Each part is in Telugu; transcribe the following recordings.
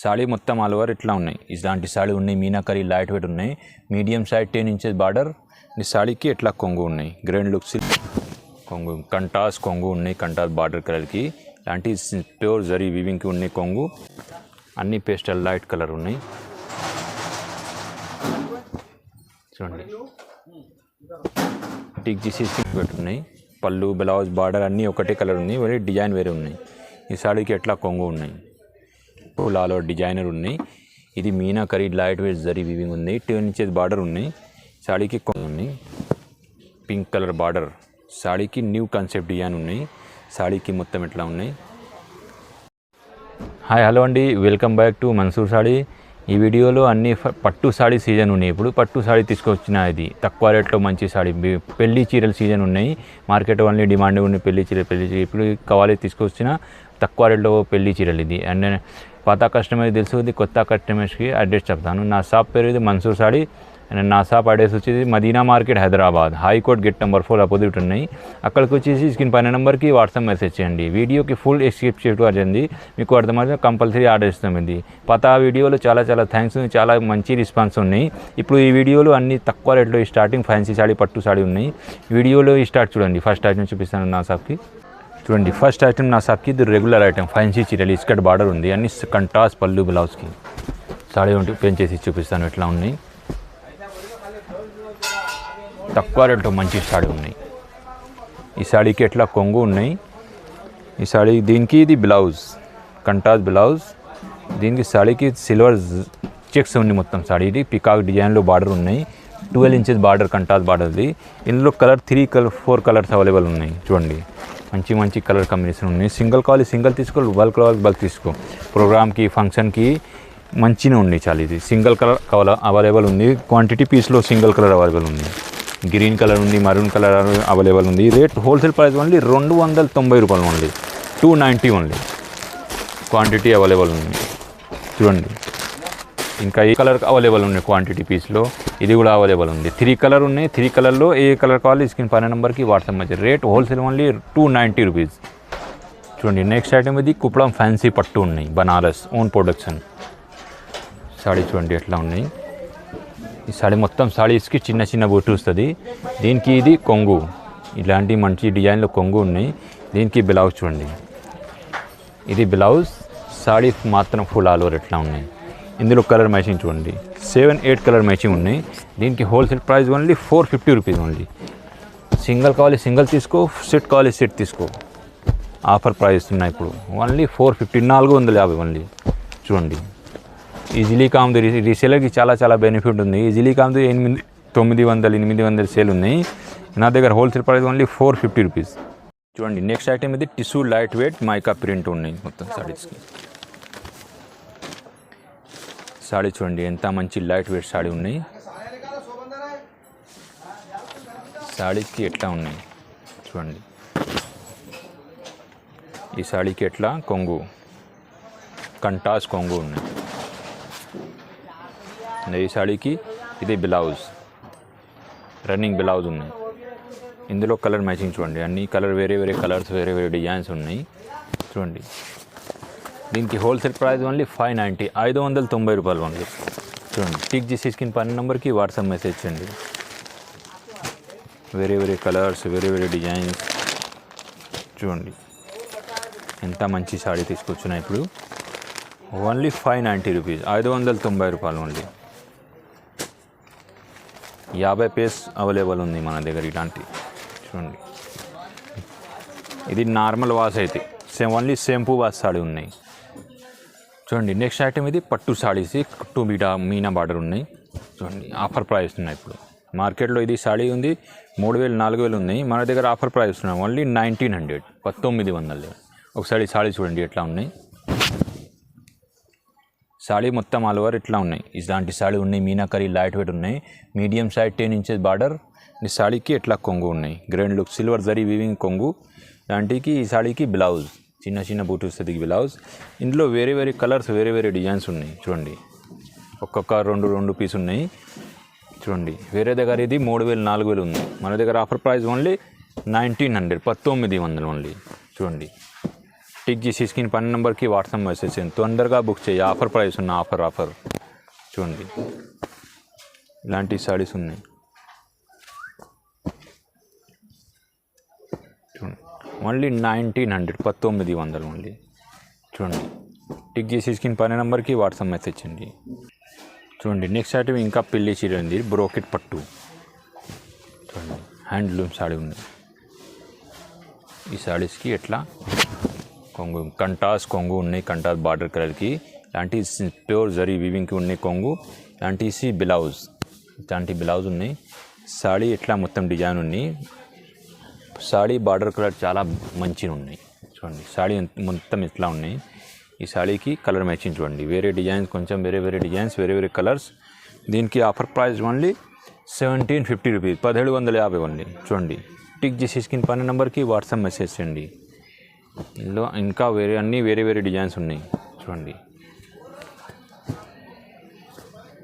సాడీ మొత్తం ఆల్ ఓవర్ ఇట్లా ఉన్నాయి. ఇలాంటి సాడీ ఉన్నాయి మీనాకరీ లైట్ వెయిట్ ఉన్నాయి. Medium side ten inches border ఈ సాడీకి ఎట్లా కొంగు ఉన్నాయి? గ్రాండ్ లుక్స్ కొంగు కంటాస్ కొంగు ఉన్నాయి కంటాస్ బార్డర్ కలర్కి ఇలాంటి ప్యూర్ జరీ వివింగ్కి ఉన్నాయి కొంగు. అన్ని పేస్టల్ లైట్ కలర్ ఉన్నాయి. చూడండి. టిక్ జీసీ పెట్టున్నాయి పళ్ళు బ్లౌజ్ బార్డర్ అన్నీ ఒకటే కలర్ ఉన్నాయి వేరే డిజైన్ వేరే ఉన్నాయి. ఈ సాడీకి ఎట్లా కొంగు ఉన్నాయి? లాలో డిజైనర్ ఉన్నాయి ఇది meenakari light weight zari weaving ఉంది టెన్ ఇంచెస్ బార్డర్ ఉన్నాయి సాడీకి ఉన్నాయి పింక్ కలర్ బార్డర్. సాడీకి న్యూ కాన్సెప్ట్ డిజైన్ ఉన్నాయి సాడీకి మొత్తం ఎట్లా ఉన్నాయి హాయ్ హలో అండి. Welcome back to Mansoor Sari ఈ వీడియోలో అన్ని పట్టు సాడీ సీజన్ ఉన్నాయి. ఇప్పుడు పట్టు సాడీ తీసుకొచ్చిన ఇది. తక్కువ రేట్లో మంచి సాడీ పెళ్ళి చీరల సీజన్ ఉన్నాయి. మార్కెట్ ఓన్లీ డిమాండ్ ఉన్నాయి పెళ్ళి చీర పెళ్ళి చీర. ఇప్పుడు కావాలి తీసుకొచ్చిన తక్కువ రేట్లో పెళ్ళి చీరలు ఇది. అండ్ పాత కస్టమర్కి తెలుసు ఇది కొత్త కస్టమర్స్కి అడ్రస్ చెప్తాను. నా షాప్ పేరు ఇది మన్సూర్ సాడీ అండ్ నా షాప్ అడ్రస్ వచ్చేది Madina market Hyderabad. High court gate number four opposite ఉన్నాయి. అక్కడికి వచ్చేసి స్క్రీన్ పైన నెంబర్కి వాట్సాప్ మెసేజ్ చేయండి. వీడియోకి ఫుల్ ఎస్కేప్ చేయడం అయింది మీకు అర్థమైతే కంపల్సరీ ఆర్డర్ ఇస్తాం ఇది పాత వీడియోలో చాలా చాలా థ్యాంక్స్ చాలా మంచి రెస్పాన్స్ ఉన్నాయి. ఇప్పుడు ఈ వీడియోలో అన్ని తక్కువ రేట్లో ఈ స్టార్టింగ్ ఫ్యాన్సీ సాడీ పట్టు సాడీ ఉన్నాయి. వీడియోలో ఈ స్టార్ట్ చూడండి. ఫస్ట్ ఐటమ్ చూపిస్తాను నా షాప్కి. చూడండి ఫస్ట్ ఐటమ్ నా షాప్కి ఇది రెగ్యులర్ ఐటమ్ ఫ్యాన్సీ చీరలు ఇస్కట్ బార్డర్ ఉంది. అన్ని కంటాస్ పళ్ళు బ్లౌజ్కి. సాడీ ఉంటే పెంచేసి చూపిస్తాను ఎట్లా ఉన్నాయి. తక్కువ రేట్లో మంచి సాడీ ఉన్నాయి. ఈ సాడీకి ఎట్లా కొంగు ఉన్నాయి? ఈ సాడీ దీనికి ఇది బ్లౌజ్ కంటాస్ బ్లౌజ్. దీనికి సాడీకి సిల్వర్ చెక్స్ ఉంది మొత్తం సాడీ ఇది పికాక్ డిజైన్లో బార్డర్ ఉన్నాయి. ట్వెల్వ్ ఇంచెస్ బార్డర్ కంటాస్ బార్డర్ది. ఇందులో colour three colour four colours available ఉన్నాయి. చూడండి. మంచి మంచి కలర్ కాంబినేషన్ ఉన్నాయి. సింగిల్ కావాలి సింగిల్ తీసుకో బల్క్ కావాలి బల్క్ తీసుకో. ప్రోగ్రామ్కి ఫంక్షన్కి మంచిగా ఉంది చాలా ఇది. సింగిల్ కలర్ కవల? అవైలబుల్ ఉంది. క్వాంటిటీ పీస్లో సింగిల్ కలర్ అవైలబుల్ ఉంది. గ్రీన్ కలర్ ఉంది మరూన్ కలర్ అవైలబుల్ ఉంది. రేట్ హోల్సేల్ ప్రైస్ ఓన్లీ రెండు వందల తొంభై రూపాయలు only two ninety only quantity available ఉంది. చూడండి. ఇంకా ఏ కలర్ అవైలబుల్ ఉన్నాయి క్వాంటిటీ పీస్లో ఇది కూడా అవైలబుల్ ఉంది. త్రీ కలర్ ఉన్నాయి. త్రీ కలర్లో ఏ కలర్ కావాలి? స్క్రీన్ పైన నెంబర్కి వాట్సాప్ మధ్య. Rate wholesale only two ninety rupees చూడండి నెక్స్ట్ ఐటమ్ ఇది కుప్పడం ఫ్యాన్సీ పట్టు ఉన్నాయి. బనారస్ ఓన్ ప్రొడక్షన్ సాడీ చూడండి ఎట్లా ఉన్నాయి. ఈ సాడీ మొత్తం సాడీస్కి చిన్న చిన్న బొట్టు వస్తుంది. దీనికి ఇది కొంగు. ఇలాంటి మంచి డిజైన్లో కొంగు ఉన్నాయి. దీనికి బ్లౌజ్ చూడండి. ఇది బ్లౌజ్ సాడీ మాత్రం ఫుల్ ఆల్ ఓవర్ ఎట్లా ఉన్నాయి. ఇందులో కలర్ మ్యాచింగ్ చూడండి. సెవెన్ ఎయిట్ కలర్ మ్యాచింగ్ ఉన్నాయి. దీనికి wholesale price only four fifty rupees only. Single కావాలి సింగిల్ తీసుకో సెట్ కావాలి సెట్ తీసుకో. ఆఫర్ ప్రైస్ ఉన్నాయి ఇప్పుడు. ఓన్లీ ఫోర్ ఫిఫ్టీ నాలుగు వందల యాభై ఓన్లీ. చూడండి. ఈజీలీ కామ్ది రీసేలర్కి చాలా చాలా బెనిఫిట్ ఉంది. ఈజీలీ కామ్ది ఎనిమిది తొమ్మిది వందలు ఎనిమిది వందల సేల్ ఉన్నాయి నా దగ్గర wholesale price only four fifty rupees. చూడండి నెక్స్ట్ ఐటమ్ ఇది tissue light weight mica print ఉన్నాయి మొత్తం సారీస్కి. సాడీ చూడండి ఎంత మంచి లైట్ వెయిట్ సాడీ ఉన్నాయి. సాడీకి ఎట్లా ఉన్నాయి? చూడండి. ఈ సాడీకి ఎట్లా? కొంగు. కంటాస్ కొంగు ఉన్నాయి. ఈ సాడీకి ఇది బ్లౌజ్. రన్నింగ్ బ్లౌజ్ ఉన్నాయి. ఇందులో కలర్ మ్యాచింగ్ చూడండి అన్ని కలర్ వేరే వేరే కలర్స్ వేరే వేరే డిజైన్స్ ఉన్నాయి. చూడండి. దీనికి wholesale price only five ninety ఐదు వందల తొంభై రూపాయలు ఓన్లీ. చూడండి టిక్ చేసి స్కిన్ పని నెంబర్కి వాట్సాప్ మెసేజ్ చేయండి. వేరే వేరే కలర్స్ వేరే వేరే డిజైన్స్ చూడండి ఎంత మంచి సాడీ తీసుకొచ్చినా ఇప్పుడు. ఓన్లీ ఫైవ్ నైంటీ రూపీస్ ఐదు వందల తొంభై రూపాయలు ఓన్లీ. యాభై పేస్ అవైలబుల్ ఉంది మన దగ్గర ఇలాంటి. చూడండి ఇది నార్మల్ వాష్ అయితే. Same only shampoo wash sari ఉన్నాయి. చూడండి నెక్స్ట్ ఐటమ్ ఇది పట్టు సాడీస్ పట్టు మీటా మీనా బార్డర్ ఉన్నాయి. చూడండి ఆఫర్ ప్రైస్ ఉన్నాయి ఇప్పుడు. మార్కెట్లో ఇది సాడీ ఉంది మూడు వేలు నాలుగు వేలు ఉన్నాయి. మన దగ్గర ఆఫర్ ప్రైస్ ఉన్నాయి ఓన్లీ నైన్టీన్ హండ్రెడ్ పంతొమ్మిది వందలు ఒకసారి సాడీ చూడండి ఎట్లా ఉన్నాయి. సాడీ మొత్తం ఆల్ ఓవర్ ఇట్లా ఉన్నాయి. ఇలాంటి సాడీ ఉన్నాయి మీనాకరీ లైట్ వెయిట్ ఉన్నాయి. Medium size ten inches border. ఈ సాడీకి ఎట్లా కొంగు ఉన్నాయి? Grand look silver zari weaving కొంగు. దాంటికి ఈ సాడీకి బ్లౌజ్ చిన్న చిన్న బూట్ వస్తుంది బ్లౌజ్. ఇందులో వేరే వేరే కలర్స్ వేరే వేరే డిజైన్స్ ఉన్నాయి. చూడండి. ఒక్కొక్క రెండు రెండు పీస్ ఉన్నాయి. చూడండి. వేరే దగ్గర ఇది మూడు వేలు నాలుగు వేలు ఉంది. మన దగ్గర offer price only nineteen hundred పంతొమ్మిది వందలు ఓన్లీ చూడండి. టిక్ చేసి స్క్రీన్ పన్నెండు నెంబర్కి వాట్సాప్ మెసేజ్ చేయండి. తొందరగా బుక్ చేయి. ఆఫర్ ప్రైస్ ఉన్న ఆఫర్ ఆఫర్ చూడండి. ఇలాంటి సారీస్ ఉన్నాయి. చూడండి. ఓన్లీ నైన్టీన్ హండ్రెడ్ పంతొమ్మిది వందలు ఓన్లీ చూడండి. టిక్ చేసి స్కిన్ పని నెంబర్కి వాట్సాప్ మెసేజ్ చేయండి. చూడండి. నెక్స్ట్ ఐటమ్ ఇంకా పెళ్ళి చీర ఉంది బ్రోకెట్ పట్టు. చూడండి. హ్యాండ్లూమ్ సాడీ ఉంది. ఈ సాడీస్కి ఎట్లా? కొంగు. కంటాస్ కొంగు ఉన్నాయి. కంటాస్ బార్డర్ కలర్కి. ఇలాంటి ప్యూర్ జరీ వివింగ్కి ఉన్నాయి కొంగు. ఇలాంటి సి బ్లౌజ్. ఇలాంటి బ్లౌజ్ ఉన్నాయి. సాడీ ఎట్లా? మొత్తం డిజైన్ ఉన్నాయి. సాడీ బార్డర్ కలర్ చాలా మంచిగా ఉన్నాయి. చూడండి సాడీ మొత్తం ఇట్లా ఉన్నాయి. ఈ సాడీకి కలర్ మ్యాచింగ్ చూడండి. వేరే డిజైన్స్ కొంచెం వేరే వేరే డిజైన్స్ వేరే వేరే కలర్స్. దీనికి offer price only seventeen fifty rupees పదిహేడు వందల యాభై ఓన్లీ. చూడండి టిక్ చేసి స్కిన్ పన్నెండు నెంబర్కి వాట్సాప్ మెసేజ్ చేయండి. ఇందులో ఇంకా వేరే అన్నీ వేరే వేరే డిజైన్స్ ఉన్నాయి. చూడండి.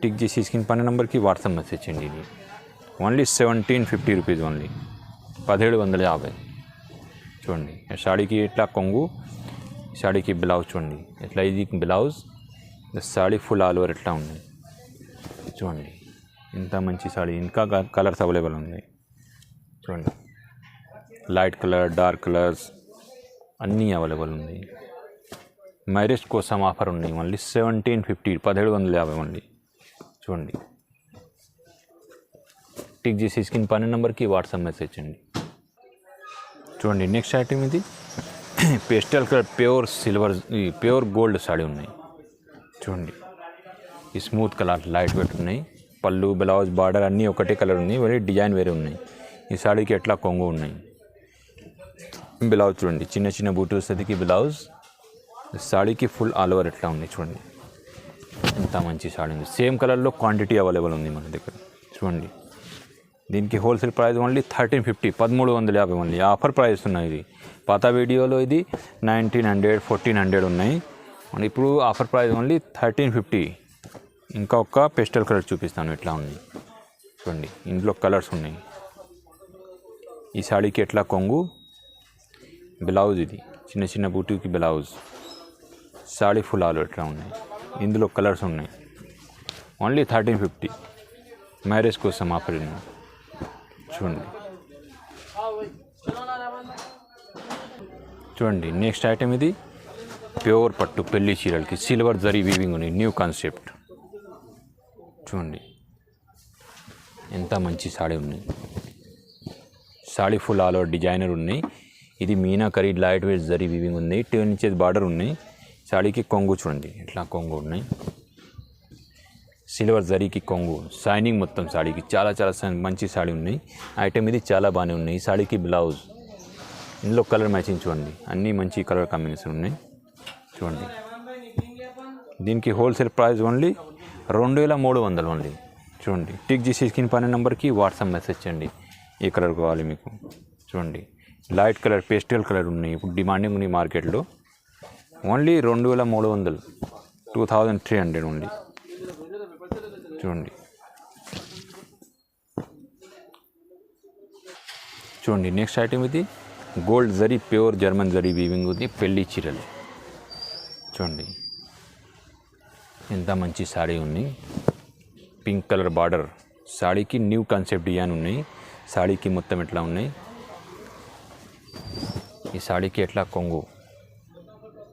టిక్ చేసి స్కిన్ పన్నెండు నెంబర్కి వాట్సాప్ మెసేజ్ చేయండి. Only seventeen fifty rupees only. పదిహేడు వందల యాభై. చూడండి శాడీకి సాడీకి ఇట్లా కొంగు శాడీకి బ్లౌజ్ చూడండి ఇట్లా ఇది blouse sari full all over ఇట్లా ఉంది. చూడండి ఇంత మంచి సాడీ ఇంకా కలర్స్ అవైలబుల్ ఉన్నాయి చూడండి లైట్ కలర్ డార్క్ కలర్స్ అన్నీ అవైలబుల్ ఉంది. మ్యారేజ్ కోసం ఆఫర్ ఉన్నాయి మళ్ళీ సెవెంటీన్ ఫిఫ్టీ పదిహేడు వందల యాభై ఓన్లీ. చూడండి టిక్ చేసి స్క్రీన్ పన్నెండు నెంబర్కి వాట్సాప్ మెసేజ్ చేయండి. చూడండి నెక్స్ట్ ఐటమ్ ఇది. పేస్టల్ కలర్ ప్యూర్ సిల్వర్ ఈ ప్యూర్ గోల్డ్ సాడీ ఉన్నాయి. చూడండి ఈ స్మూత్ కలర్ లైట్ వెయిట్ ఉన్నాయి. పళ్ళు బ్లౌజ్ బార్డర్ అన్నీ ఒకటే కలర్ ఉన్నాయి వేరే డిజైన్ వేరే ఉన్నాయి. ఈ సాడీకి ఎట్లా కొంగు ఉన్నాయి? బ్లౌజ్ చూడండి చిన్న చిన్న బూటు సదికి బ్లౌజ్ సాడీకి ఫుల్ ఆల్ ఓవర్ ఎట్లా ఉంది చూడండి. ఎంత మంచి సాడీ ఉంది. సేమ్ కలర్లో క్వాంటిటీ అవైలబుల్ ఉంది మన దగ్గర. చూడండి. దీనికి wholesale price only thirteen fifty పదమూడు వందల యాభై ఓన్లీ ఆఫర్ ప్రైస్ ఉన్నాయి ఇది. పాత వీడియోలో ఇది నైన్టీన్ హండ్రెడ్ ఫోర్టీన్ హండ్రెడ్ ఉన్నాయి. అండ్ ఇప్పుడు offer price only thirteen fifty. ఇంకా ఒక్క పెస్టల్ కలర్ చూపిస్తాను ఎట్లా ఉంది. చూడండి ఇందులో కలర్స్ ఉన్నాయి. ఈ సాడీకి ఎట్లా కొంగు? బ్లౌజ్ ఇది. చిన్న చిన్న బూటీకి బ్లౌజ్. సాడీ ఫుల్ ఆలు ఎట్లా ఉన్నాయి? ఇందులో కలర్స్ ఉన్నాయి. Only thirteen fifty. మ్యారేజ్ కోసం ఆఫర్ ఉంది. చూడండి. చూడండి నెక్స్ట్ ఐటమ్ ఇది. ప్యూర్ పట్టు పెళ్ళి చీరలకి సిల్వర్ జరీ వీవింగ్ ఉంది. న్యూ కాన్సెప్ట్ చూడండి. ఎంత మంచి సాడీ ఉంది. Sari full all over designer ఉన్నాయి ఇది meenakari light weight zari weaving ఉంది. టెన్ ఇంచెస్ బార్డర్ ఉన్నాయి సాడీకి కొంగు చూడండి. ఇట్లా కొంగు ఉన్నాయి. సిల్వర్ జరీకి కొంగు. షైనింగ్ మొత్తం సాడీకి. చాలా చాలా మంచి సాడీ ఉన్నాయి. ఐటమ్ ఇది చాలా బాగానే ఉన్నాయి. ఈ సాడీకి బ్లౌజ్ ఇందులో కలర్ మ్యాచింగ్ చూడండి. అన్నీ మంచి కలర్ కాంబినేషన్ ఉన్నాయి. చూడండి. దీనికి హోల్సేల్ ప్రైస్ ఓన్లీ రెండు వేల మూడు వందలు ఓన్లీ చూడండి. టిక్ చేసి స్క్రీన్ పైన నెంబర్కి వాట్సాప్ మెసేజ్ చేయండి. ఏ కలర్ కావాలి మీకు? చూడండి. లైట్ కలర్ పేస్టల్ కలర్ ఉన్నాయి. ఇప్పుడు డిమాండింగ్ ఉన్నాయి మార్కెట్లో ఓన్లీ రెండు వేల మూడు వందలు. Two thousand three hundred only చూడండి. చూడండి నెక్స్ట్ ఐటమ్ ఇది. Gold zari pure German zari weaving ఉంది పెళ్ళి చీరలు. చూడండి. ఎంత మంచి సాడీ ఉంది. పింక్ కలర్ బార్డర్ శాడీకి న్యూ కాన్సెప్ట్ డిజైన్ ఉన్నాయి సాడీకి మొత్తం ఎట్లా ఉన్నాయి? ఈ శాడీకి ఎట్లా? కొంగు.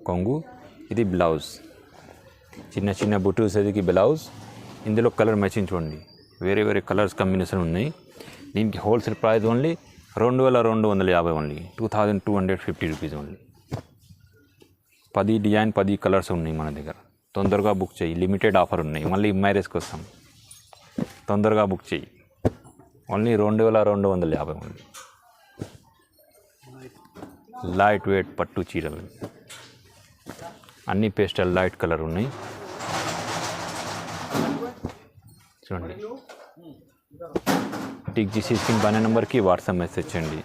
కొంగు. ఇది బ్లౌజ్ చిన్న చిన్న బుటూస్ సదికి బ్లౌజ్ ఇందులో కలర్ మ్యాచింగ్ చూడండి. వేరే వేరే కలర్స్ కాంబినేషన్ ఉన్నాయి. దీనికి హోల్సేల్ ప్రైస్ ఓన్లీ రెండు వేల రెండు వందల యాభై only two thousand two hundred fifty rupees only పది డిజైన్ పది కలర్స్ ఉన్నాయి మన దగ్గర. తొందరగా బుక్ చేయి. లిమిటెడ్ ఆఫర్ ఉన్నాయి. మళ్ళీ మ్యారేజ్ కోసం. తొందరగా బుక్ చేయి. ఓన్లీ రెండు వేల రెండు వందల యాభై ఓన్లీ లైట్ వెయిట్ పట్టు చీరలు. అన్ని పేస్టల్ లైట్ కలర్ ఉన్నాయి. చూడండి. టిక్ చేసి స్క్రీన్ పైన నెంబర్కి వాట్సాప్ మెసేజ్ చేయండి.